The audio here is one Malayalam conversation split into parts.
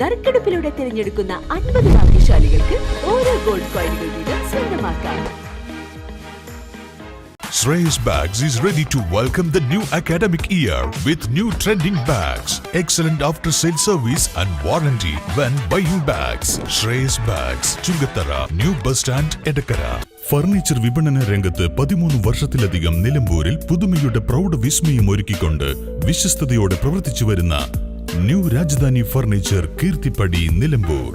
നറുക്കെടുപ്പിലൂടെ തിരഞ്ഞെടുക്കുന്ന അൻപത് ഭാഗ്യശാലികൾക്ക് ഓരോ ഗോൾഡ് കോയിനുകൾ വീതം സ്വന്തമാക്കാം Shreyas Bags is ready to welcome the new academic year with new trending bags, excellent after sale service and warranty when buying bags. Shreyas Bags, Chungatara, New Bus Stand, Edakara. Furniture വിപണന രംഗത്ത് പതിമൂന്ന് വർഷത്തിലധികം നിലമ്പൂരിൽ പുതുമയുടെ പ്രൗഢ വിസ്മയം ഒരുക്കിക്കൊണ്ട് വിശ്വസ്തയോടെ പ്രവർത്തിച്ചു വരുന്ന ന്യൂ രാജധാനി ഫർണിച്ചർ കീർത്തിപ്പടി നിലമ്പൂർ.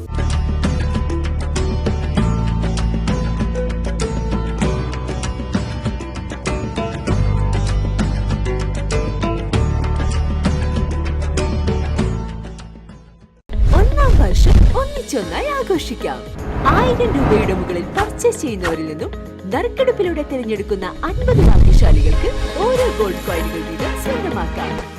ഒന്നാം വർഷം ഒന്നിച്ചൊന്നായി ആഘോഷിക്കാം. ആയിരം രൂപയുടെ മുകളിൽ പർച്ചേസ് ചെയ്യുന്നവരിൽ നിന്നും നറുക്കെടുപ്പിലൂടെ തിരഞ്ഞെടുക്കുന്ന അൻപത് ഭാഗ്യശാലികൾക്ക് ഓരോ ഗോൾഡ് കോയിനുകൾ വീതം സ്വന്തമാക്കാം.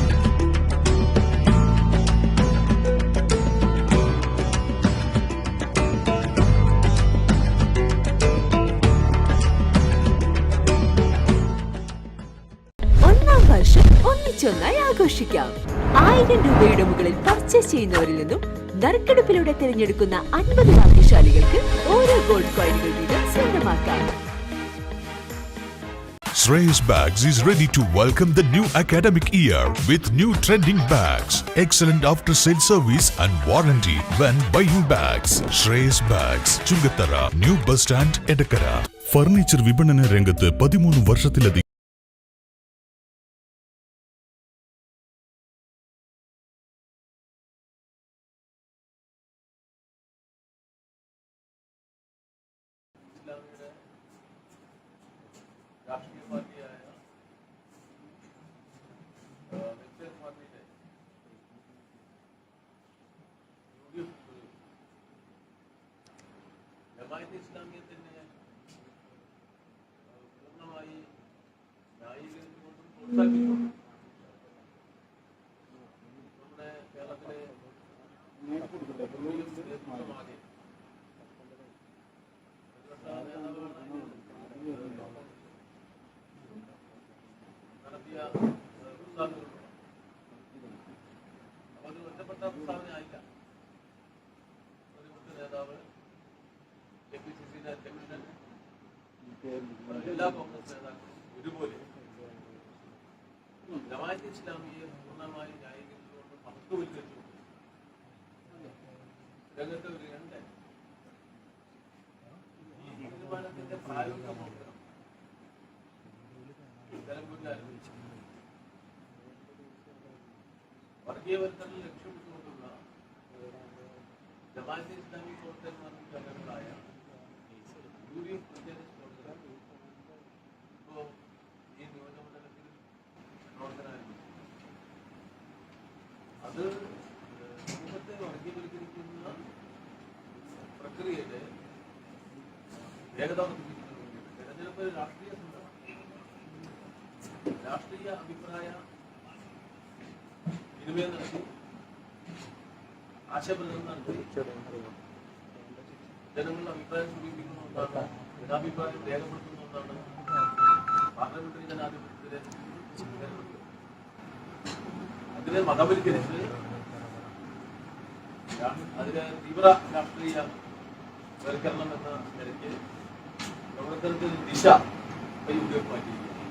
ആയിരം രൂപയുടെ മുകളിൽ പർച്ചേസ് ചെയ്യുന്നവരിൽ നിന്നും നറുക്കെടുപ്പിലൂടെ തിരഞ്ഞെടുക്കുന്ന അൻപത് ഭാഗ്യശാലികൾക്ക് ഓരോ ഗോൾഡ് കോയിനുകൾ വീതം സ്വന്തമാക്കാം Shreyas Bags is ready to welcome the new academic year with new trending bags, excellent after sale service and warranty when buying bags. Shreyas Bags, Chungatara, New Bus Stand, Edakara. Furniture വിപണന രംഗത്ത് പതിമൂന്ന് വർഷത്തിലധികം നമ്മുടെ കേരളത്തിലെ നടത്തിയ അപ്പൊ അത് ഒറ്റപ്പെട്ട പ്രസ്താവനയായില്ല പ്രതിപക്ഷ നേതാവ് കെ പി സി സിയുടെ അധ്യക്ഷൻ എല്ലാ കോൺഗ്രസ് നേതാക്കളും ഒരുപോലെ ഇസ്ലാമിയെ പൂർണ്ണമായി ന്യായീകരിച്ചുകൊണ്ട് മഹത്വവൽക്കരിച്ചുകൊണ്ട് രംഗത്ത് വരികയുണ്ടായി ഈ തീരുമാനത്തിന്റെ പ്രായോഗിക പ്രവർത്തനം നിലമ്പൂരിൽ ആരംഭിച്ചു വർഗീയവൽക്കരണം ലക്ഷ്യമിട്ടുകൊണ്ടുള്ള ജമാഅത്തെ ഇസ്ലാമി പ്രവർത്തകന്മാർക്ക് അംഗങ്ങളായ യു ഡി എഫ് പ്രത്യേക അത് സമൂഹത്തെ വർഗീയവൽക്കരിക്കുന്ന പ്രക്രിയയുടെ വേഗത തെരഞ്ഞെടുപ്പ് രാഷ്ട്രീയ സംഘടന. രാഷ്ട്രീയ അഭിപ്രായ വിനിമയം നടത്തി ആശയപ്രചരണം നടത്തി ജനങ്ങളുടെ അഭിപ്രായം സമീപിക്കുന്ന ഒന്നാണ് ജനാഭിപ്രായം രേഖപ്പെടുത്തുന്ന ഒന്നാണ് പാർലമെന്ററി ജനാധിപത്യത്തിലെ അതിനെ മതവൽക്കരിച്ച് അതിന് തീവ്ര രാഷ്ട്രീയ വൽക്കരണം എന്ന നിലയ്ക്ക് പ്രവർത്തനത്തിന് ദിശ എഫ് മാറ്റിയിരിക്കുകയാണ്.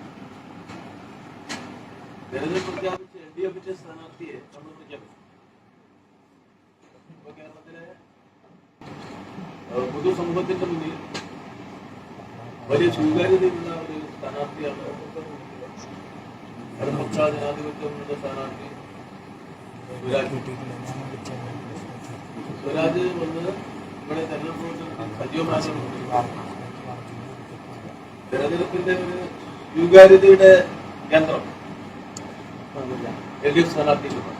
തെരഞ്ഞെടുപ്പ് പ്രഖ്യാപിച്ച് എൽ ഡി എഫിന്റെ സ്ഥാനാർത്ഥിയെ നമ്മൾ പ്രഖ്യാപിച്ചു. ഇപ്പൊ കേരളത്തിലെ പൊതുസമൂഹത്തിന്റെ മുന്നിൽ വലിയ സ്വീകാര്യതയുള്ള ഒരു സ്ഥാനാർത്ഥിയാണ് ഇടതുപക്ഷ ജനാധിപത്യങ്ങളുടെ സ്ഥാനാർത്ഥി സ്വരാജ് സ്വരാജ് വന്ന് ഇവിടെ തെരഞ്ഞെടുപ്പ് സജീവമായ തെരഞ്ഞെടുപ്പിന്റെ ഒരു സ്വീകാര്യതയുടെ കേന്ദ്രം എൽ ഡി എഫ് സ്ഥാനാർത്ഥികളുണ്ട്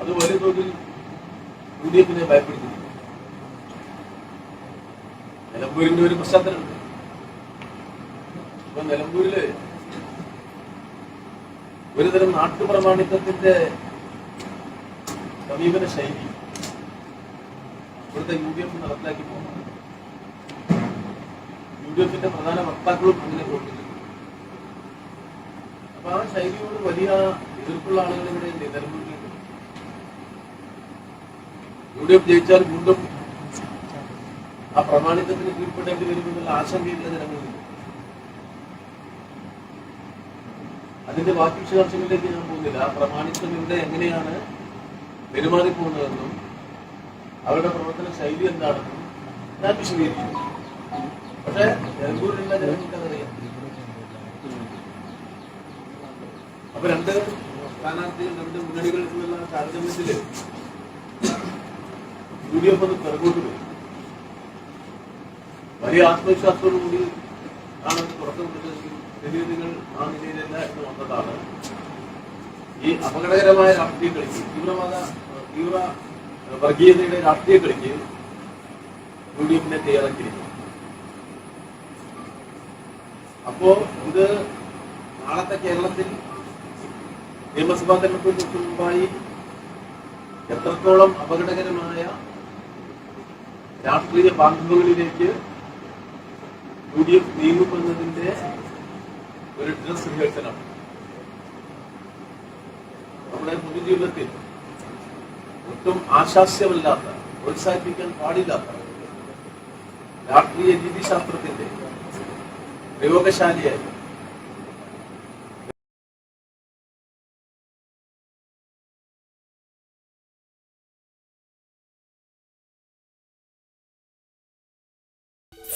അത് വലിയ തോതിൽ യു ഡി എഫിനെ ഭയപ്പെടുത്തുന്നു നിലമ്പൂരിന്റെ ഒരു പശ്ചാത്തലമുണ്ട് ഇപ്പൊ നിലമ്പൂരിൽ ഒരുതരം നാട്ടുപ്രമാണിത്വത്തിന്റെ സമീപന ശൈലി ഇവിടുത്തെ യു ഡി എഫ് നടപ്പിലാക്കി പോകുന്നത്. യു ഡി എഫിന്റെ പ്രധാന വക്താക്കളും അങ്ങനെ പോകുന്നില്ല അപ്പൊ ആ ശൈലിയോട് വലിയ എതിർപ്പുള്ള ആളുകൾ ഇവിടെ നിലനിൽക്കുന്നുണ്ട്. യു ഡി എഫ് ജയിച്ചാൽ വീണ്ടും ആ പ്രമാണിത്വത്തിന് കീഴ്പ്പെടേണ്ടി വരുമെന്നുള്ള ആശങ്കയില്ല ജനങ്ങളുണ്ട് അതിന്റെ ബാക്കി വിശദാംശങ്ങളിലേക്ക് ഞാൻ പോകുന്നില്ല. ആ പ്രമാണിത്വം ഇവിടെ എങ്ങനെയാണ് പെരുമാറി പോകുന്നതെന്നും അവരുടെ പ്രവർത്തന ശൈലി എന്താണെന്നും ഞാൻ വിശദീകരിക്കും പക്ഷേ നിലമ്പൂരിലുള്ള ജനങ്ങൾക്കതറിയാം അപ്പൊ രണ്ട് സ്ഥാനാർത്ഥികൾ രണ്ട് മുന്നണികളിൽ നിന്നുള്ള താരതമ്യത്തിൽ യു ഡി എഫ് ഒന്ന് പിറകോട്ട് വരും. വലിയ ആത്മവിശ്വാസത്തോടു കൂടി ആണ് തുറക്കം കൊടുത്തതെങ്കിൽ സ്ഥിതിഗതികൾ ആ നിലയിലല്ല എന്ന് വന്നതാണ്. ഈ അപകടകരമായ രാഷ്ട്രീയ കളിക്ക് തീവ്രവാദ തീവ്ര വർഗീയതയുടെ രാഷ്ട്രീയ കളിക്ക് യു ഡി എഫിനെ അപ്പോ ഇത് നാളത്തെ കേരളത്തിൽ നിയമസഭാ തെരഞ്ഞെടുപ്പിന് മുമ്പായി എത്രത്തോളം അപകടകരമായ രാഷ്ട്രീയ ബാന്ധവങ്ങളിലേക്ക് യു ഡി എഫ് നീങ്ങുമെന്നതിന്റെ ഒരു ഡ്രസ് റിഹേഴ്സലാണ് നമ്മുടെ പൊതുജീവിതത്തിൽ ഒട്ടും ആശാസ്യമല്ലാത്ത പ്രോത്സാഹിപ്പിക്കാൻ പാടില്ലാത്ത രാഷ്ട്രീയ രീതിശാസ്ത്രത്തിന്റെ പ്രയോഗശാലിയായി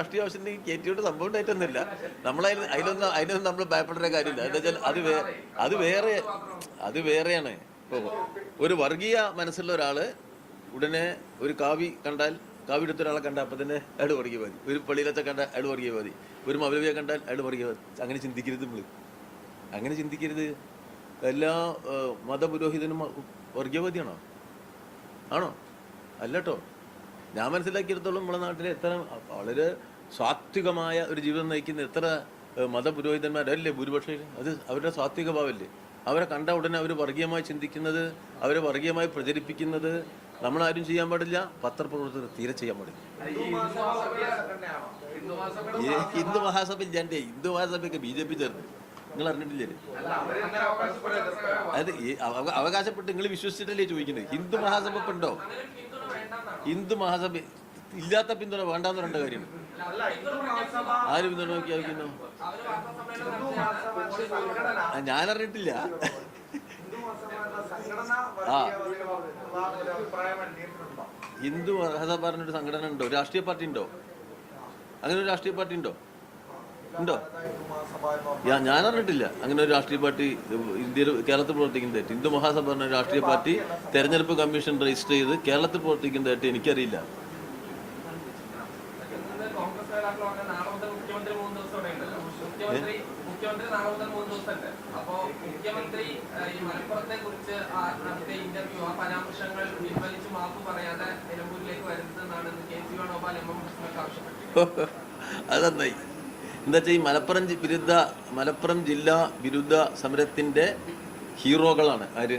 രാഷ്ട്രീയ ആവശ്യം ഉണ്ടെങ്കിൽ കയറ്റിയോട്ട് സംഭവം ഉണ്ടായിട്ടൊന്നുമില്ല. നമ്മൾ അതിലൊന്നും അതിനൊന്നും നമ്മൾ ഭയപ്പെടേണ്ട കാര്യമില്ല. എന്താ വെച്ചാൽ അത് വേ അത് വേറെ അത് വേറെയാണ് ഇപ്പോൾ ഒരു വർഗീയ മനസ്സുള്ള ഒരാൾ ഉടനെ ഒരു കാവി കണ്ടാൽ കാവി എടുത്ത ഒരാളെ കണ്ടാൽ അപ്പം തന്നെ അയാൾ വർഗീയ മതി ഒരു പള്ളിയിലത്തെ കണ്ടാൽ അയാൾ വർഗീയ മതി ഒരു മൗലവിയെ കണ്ടാൽ അയാൾ വർഗീയ മതി അങ്ങനെ ചിന്തിക്കരുത് നമ്മൾ അങ്ങനെ ചിന്തിക്കരുത്. എല്ലാ മതപുരോഹിതനും വർഗീയവാദിയാണോ ആണോ? അല്ലട്ടോ ഞാൻ മനസ്സിലാക്കിയെടുത്തോളം നമ്മുടെ നാട്ടിൽ എത്ര വളരെ സാത്വികമായ ഒരു ജീവിതം നയിക്കുന്ന എത്ര മതപുരോഹിതന്മാരല്ലേ ഭൂരിപക്ഷം അത് അവരുടെ സാത്വിക ഭാവമല്ലേ അവരെ കണ്ട ഉടനെ അവർ വർഗീയമായി ചിന്തിക്കുന്നത് അവരെ വർഗീയമായി പ്രചരിപ്പിക്കുന്നത് നമ്മളാരും ചെയ്യാൻ പാടില്ല പത്രപ്രവർത്തകർ തീരെ ചെയ്യാൻ പാടില്ല. ഹിന്ദു മഹാസഭയിൽ ജാൻഡേ ഹിന്ദു മഹാസഭയൊക്കെ ബി ജെ പി ചേർന്ന്. നിങ്ങൾ അറിഞ്ഞിട്ടില്ലേ? അത് അവകാശപ്പെട്ട് നിങ്ങൾ വിശ്വസിച്ചിട്ടല്ലേ ചോദിക്കുന്നത്? ഹിന്ദു മഹാസഭ ഉണ്ടോ ഹിന്ദു മഹാസഭ ഇല്ലാത്ത പിന്തുണ വേണ്ടാന്ന് രണ്ട് കാര്യം ആര് പിന്തുണ ആയിരിക്കുന്നു ഞാൻ അറിഞ്ഞിട്ടില്ല ഹിന്ദു മഹാസഭ പറഞ്ഞൊരു സംഘടന ഉണ്ടോ? രാഷ്ട്രീയ പാർട്ടി ഉണ്ടോ? അങ്ങനെ ഒരു രാഷ്ട്രീയ പാർട്ടി ഉണ്ടോ? ഉണ്ടോ? ഞാൻ അറിഞ്ഞിട്ടില്ല അങ്ങനെ ഒരു രാഷ്ട്രീയ പാർട്ടി ഇന്ത്യയിൽ കേരളത്തിൽ പ്രവർത്തിക്കുന്നതായിട്ട്. ഹിന്ദു മഹാസഭ പറഞ്ഞ രാഷ്ട്രീയ പാർട്ടി തെരഞ്ഞെടുപ്പ് കമ്മീഷൻ രജിസ്റ്റർ ചെയ്ത് കേരളത്തിൽ പ്രവർത്തിക്കുന്നതായിട്ട് എനിക്കറിയില്ല. മുഖ്യമന്ത്രി മുഖ്യമന്ത്രി മുഖ്യമന്ത്രി നാളെ മുതൽ മൂന്ന് ദിവസം ഉണ്ട് അപ്പോ മുഖ്യമന്ത്രി ഈ മലപ്പുറത്തെ കുറിച്ച് ആ നടത്തിയ ഇന്റർവ്യൂ ആ പരാമർശങ്ങൾ പിൻവലിച്ച് മാപ്പ് പറയാതെ നിലമ്പൂരിലേക്ക് വരുന്നതെന്നാണ് K. C Venugopal M. M. ഹസ്നൊക്കെ ആവശ്യപ്പെട്ടു അത് എന്താ വെച്ചാൽ ഈ മലപ്പുറം വിരുദ്ധ മലപ്പുറം ജില്ലാ വിരുദ്ധ സമരത്തിന്റെ ഹീറോകളാണ്. ആര്?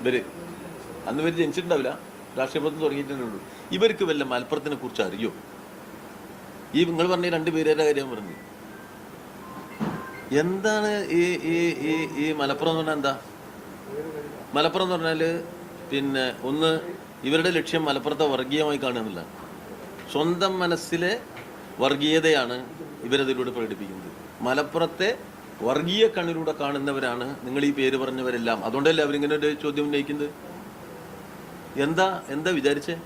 ഇവർ. അന്ന് ഇവർ ജനിച്ചിട്ടുണ്ടാവില്ല. രാഷ്ട്രീയ പ്രവർത്തനം തുടങ്ങിയിട്ടുള്ളൂ ഇവർക്ക് വല്ല മലപ്പുറത്തിനെ കുറിച്ച് അറിയോ? ഈ നിങ്ങൾ പറഞ്ഞ രണ്ട് പേരുടെ കാര്യം പറഞ്ഞു. എന്താണ് ഈ ഈ ഈ ഈ മലപ്പുറം എന്ന് പറഞ്ഞാൽ എന്താ? മലപ്പുറം എന്ന് പറഞ്ഞാൽ പിന്നെ ഒന്ന് ഇവരുടെ ലക്ഷ്യം മലപ്പുറത്തെ വർഗീയമായി കാണുന്നില്ല സ്വന്തം മനസ്സിലെ വർഗീയതയാണ് ഇവരതിലൂടെ പ്രകടിപ്പിക്കുന്നത്. മലപ്പുറത്തെ വർഗീയ കണ്ണിലൂടെ കാണുന്നവരാണ് നിങ്ങൾ ഈ പേര് പറഞ്ഞവരെല്ലാം. അതുകൊണ്ടല്ലേ അവരിങ്ങനെ ഒരു ചോദ്യം ഉന്നയിക്കുന്നത്? എന്താ എന്താ വിചാരിച്ചേ?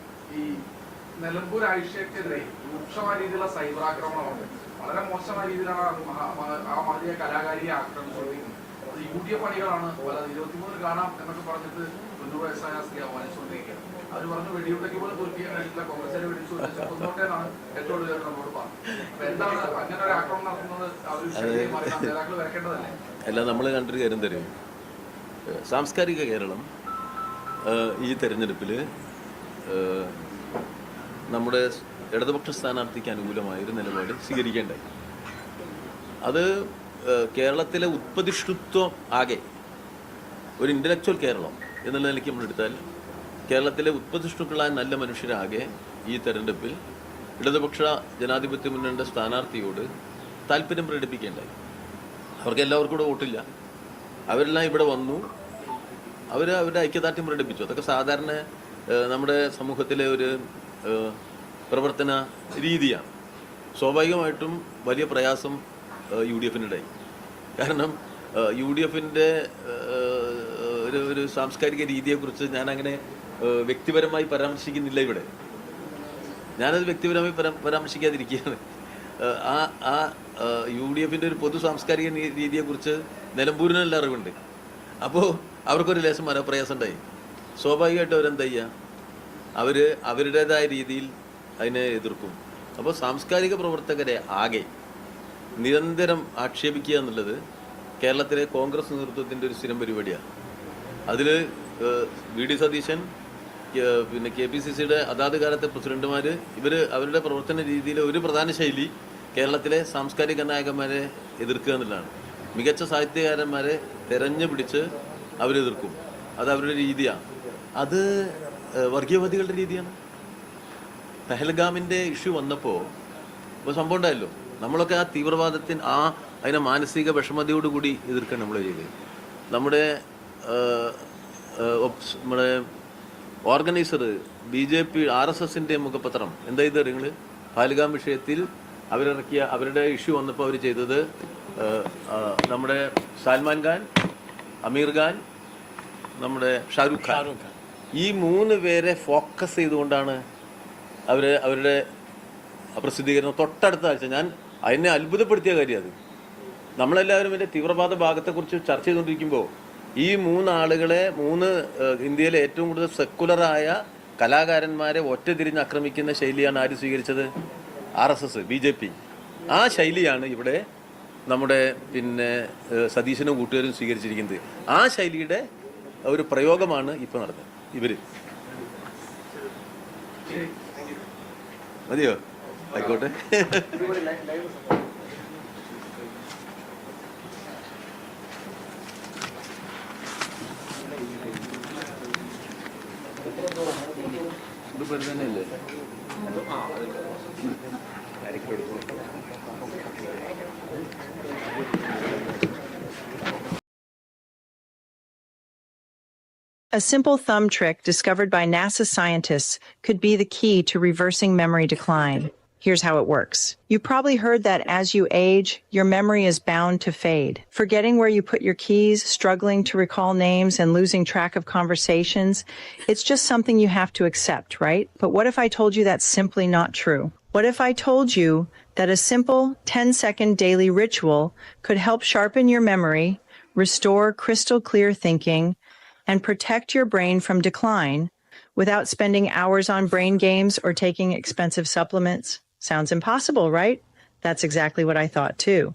നിലമ്പൂർ ആയിഷയ്ക്കെതിരെ രൂക്ഷമായ രീതിയിലുള്ള സൈബർ ആക്രമണമുണ്ട്. വളരെ മോശമായ രീതിയിലാണ് ആ മഹാ- മ- ആ മഹതിയെ കലാകാരിയെ ആക്രമിച്ചുകൊണ്ടിരിക്കുന്നത് അത് യു ഡി എഫ് പണികളാണ്. ഇരുപത്തിമൂന്ന് കാണാം എന്നൊക്കെ പറഞ്ഞിട്ട് തൊണ്ണൂറ് വയസ്സായ സ്ത്രീ അപമാനിച്ചുകൊണ്ടിരിക്കുകയാണ്. അവർ പറഞ്ഞു വെടിയുണ്ടെങ്കിൽ പോലും തോൽപ്പിക്കാൻ കഴിയില്ല കോൺഗ്രസിനെ വെടിച്ചു കൊന്നോട്ടേന്നാണ് ഏറ്റവും കൂടുതൽ നമ്മളോട് പറഞ്ഞത്. അപ്പൊ എന്താണ് അങ്ങനെ ഒരു ആക്രമണം നടത്തുന്നത്? അവർ നേതാക്കൾ വരക്കേണ്ടതല്ലേ അല്ല നമ്മൾ കണ്ടൊരു കാര്യം തരും. സാംസ്കാരിക കേരളം ഈ തെരഞ്ഞെടുപ്പിൽ നമ്മുടെ ഇടതുപക്ഷ സ്ഥാനാർത്ഥിക്ക് അനുകൂലമായ ഒരു നിലപാട് സ്വീകരിക്കേണ്ടായി. അത് കേരളത്തിലെ ഉത്പതിഷ്ഠിത്വം ആകെ ഒരു ഇന്റലക്ച്വൽ കേരളം എന്നുള്ള നിലയ്ക്ക് നമ്മളെടുത്താൽ കേരളത്തിലെ ഉത്പതിഷ്ഠുക്കളായ നല്ല മനുഷ്യരാകെ ഈ തെരഞ്ഞെടുപ്പിൽ ഇടതുപക്ഷ ജനാധിപത്യ മുന്നണിയുടെ സ്ഥാനാർത്ഥിയോട് താല്പര്യം പ്രകടിപ്പിക്കേണ്ടായി. അവർക്ക് എല്ലാവർക്കും കൂടെ വോട്ടില്ല. അവരെല്ലാം ഇവിടെ വന്നു. അവർ അവരുടെ ഐക്യദാർഢ്യം പ്രകടിപ്പിച്ചു. അതൊക്കെ സാധാരണ നമ്മുടെ സമൂഹത്തിലെ ഒരു പ്രവർത്തന രീതിയാണ്. സ്വാഭാവികമായിട്ടും വലിയ പ്രയാസം യു ഡി എഫിനിടയിൽ കാരണം യു ഡി എഫിന്റെ ഒരു ഒരു സാംസ്കാരിക രീതിയെക്കുറിച്ച് ഞാൻ അങ്ങനെ വ്യക്തിപരമായി പരാമർശിക്കുന്നില്ല ഇവിടെ. ഞാനത് വ്യക്തിപരമായി പരാ പരാമർശിക്കാതിരിക്കുകയാണ്. ആ ആ യു ഡി എഫിന്റെ ഒരു പൊതു സാംസ്കാരിക രീതിയെക്കുറിച്ച് നിലമ്പൂരിനെല്ലാം നല്ല അറിവുണ്ട്. അപ്പോൾ അവർക്കൊരു ലേശം മനപ്രയാസം ഉണ്ടായി. സ്വാഭാവികമായിട്ടും അവരെന്താ ചെയ്യുക അവർ അവരുടേതായ രീതിയിൽ അതിനെ എതിർക്കും. അപ്പോൾ സാംസ്കാരിക പ്രവർത്തകരെ ആകെ നിരന്തരം ആക്ഷേപിക്കുക എന്നുള്ളത് കേരളത്തിലെ കോൺഗ്രസ് നേതൃത്വത്തിന്റെ ഒരു സ്ഥിരം പരിപാടിയാണ്. അതിൽ വി ഡി സതീശൻ പിന്നെ കെ പി സി സിയുടെ അതാത് കാലത്തെ പ്രസിഡന്റുമാർ ഇവർ അവരുടെ പ്രവർത്തന രീതിയിലെ ഒരു പ്രധാന ശൈലി കേരളത്തിലെ സാംസ്കാരിക നായകന്മാരെ എതിർക്കുക എന്നുള്ളതാണ്. മികച്ച സാഹിത്യകാരന്മാരെ തെരഞ്ഞു പിടിച്ച് അവരെതിർക്കും. അത് അവരുടെ രീതിയാണ്. അത് വർഗീയവാദികളുടെ രീതിയാണ്. പെഹൽഗാമിന്റെ ഇഷ്യൂ വന്നപ്പോൾ ഇപ്പോൾ സംഭവം ഉണ്ടായല്ലോ. നമ്മളൊക്കെ ആ തീവ്രവാദത്തിന് ആ അതിനെ മാനസിക വിഷമതയോടുകൂടി എതിർക്കാൻ നമ്മൾ ചെയ്തത്. നമ്മുടെ നമ്മുടെ organiser B J P R S എസിന്റെ മുഖപത്രം എന്താ ചെയ്തത് നിങ്ങൾ പാലുകാം വിഷയത്തിൽ അവരിറക്കിയ അവരുടെ ഇഷ്യൂ വന്നപ്പോൾ അവർ ചെയ്തത് നമ്മുടെ സാൽമാൻ ഖാൻ അമീർ ഖാൻ നമ്മുടെ ഷാരൂഖ് ഖാൻ. ഈ മൂന്ന് പേരെ ഫോക്കസ് ചെയ്തുകൊണ്ടാണ് അവർ അവരുടെ പ്രസിദ്ധീകരണം തൊട്ടടുത്ത ആഴ്ച. ഞാൻ അതിനെ അത്ഭുതപ്പെടുത്തിയ കാര്യം അത്. നമ്മളെല്ലാവരും ഇതിന്റെ തീവ്രവാദ ഭാഗത്തെക്കുറിച്ച് ചർച്ച ചെയ്തുകൊണ്ടിരിക്കുമ്പോൾ ഈ മൂന്നാളുകളെ മൂന്ന് ഇന്ത്യയിലെ ഏറ്റവും കൂടുതൽ സെക്കുലറായ കലാകാരന്മാരെ ഒറ്റ തിരിഞ്ഞ് ആക്രമിക്കുന്ന ശൈലിയാണ് ആര് സ്വീകരിച്ചത്? R S S B J P. ആ ശൈലിയാണ് ഇവിടെ നമ്മുടെ പിന്നെ സതീശനും കൂട്ടുകാരും സ്വീകരിച്ചിരിക്കുന്നത്. ആ ശൈലിയുടെ ഒരു പ്രയോഗമാണ് ഇപ്പോൾ നടന്നത്. ഇവർ മതിയോ? ആയിക്കോട്ടെ. തന്നെയല്ലേ A simple thumb trick discovered by NASA scientists could be the key to reversing memory decline. Here's how it works. You probably heard that as you age, your memory is bound to fade. Forgetting where you put your keys, struggling to recall names, and losing track of conversations, it's just something you have to accept, right? But what if I told you that's simply not true? What if I told you that a simple 10 second daily ritual could help sharpen your memory, restore crystal clear thinking, and protect your brain from decline without spending hours on brain games or taking expensive supplements? Sounds impossible, right? That's exactly what I thought too.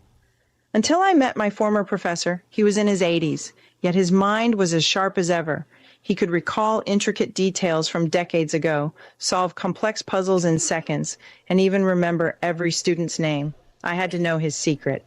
Until I met my former professor, he was in his 80s, yet his mind was as sharp as ever. He could recall intricate details from decades ago, solve complex puzzles in seconds, and even remember every student's name. I had to know his secret.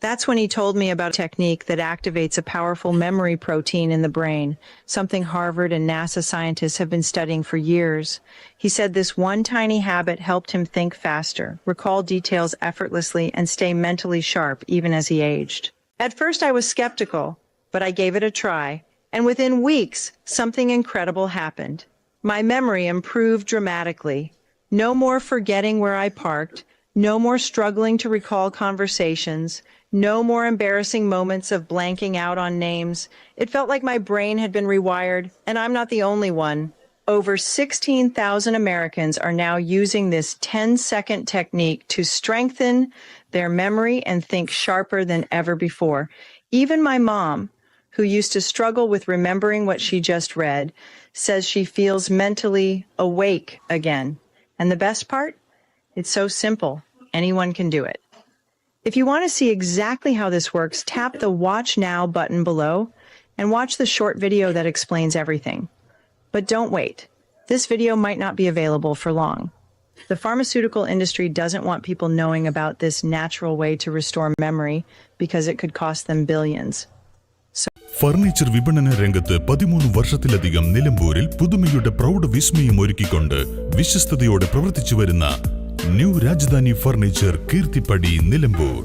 That's when he told me about a technique that activates a powerful memory protein in the brain, something Harvard and NASA scientists have been studying for years. He said this one tiny habit helped him think faster, recall details effortlessly, and stay mentally sharp even as he aged. At first, I was skeptical, but I gave it a try, and within weeks, something incredible happened. My memory improved dramatically. No more forgetting where I parked, no more struggling to recall conversations, no more embarrassing moments of blanking out on names. It felt like my brain had been rewired, and I'm not the only one. Over 16,000 Americans are now using this 10 second technique to strengthen their memory and think sharper than ever before. Even my mom, who used to struggle with remembering what she just read, says she feels mentally awake again. And the best part? It's so simple. Anyone can do it. If you want to see exactly how this works, tap the Watch Now button below and watch the short video that explains everything. But don't wait. This video might not be available for long. The pharmaceutical industry doesn't want people knowing about this natural way to restore memory because it could cost them billions. Furniture വിപണന രംഗത്ത് പതിമൂന്ന് വർഷത്തിലധികം നിലമ്പൂരിൽ പുതുമയുടെ പ്രൗഢ വിസ്മയം ഒരുക്കിക്കൊണ്ട് വിശ്വസ്തയോടെ പ്രവർത്തിച്ചു വരുന്ന ന്യൂ രാജധാനി ഫർണിച്ചർ കീർത്തിപ്പടി നിലമ്പൂർ.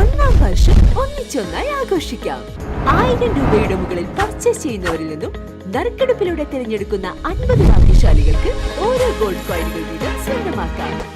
ഒന്നാം വർഷം ഒന്നിച്ചൊന്നായി ആഘോഷിക്കാം. ആയിരം രൂപയുടെ മുകളിൽ പർച്ചേസ് ചെയ്യുന്നവരിൽ നിന്നും നറുക്കെടുപ്പിലൂടെ തിരഞ്ഞെടുക്കുന്ന അൻപത് ഭാഗ്യശാലികൾക്ക് ഓരോ ഗോൾഡ് കോയിനുകൾ വീതം സ്വന്തമാക്കാം.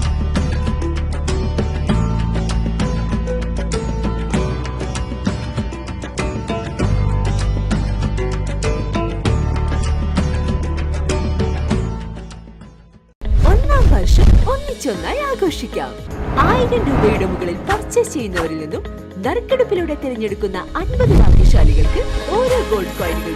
ചെയ്യുന്നവരിൽ നിന്നും നറുക്കെടുപ്പിലൂടെ തിരഞ്ഞെടുക്കുന്ന അൻപത് ഭാഗ്യശാലികൾക്ക് ഓരോ ഗോൾഡ് കോയിനുകൾ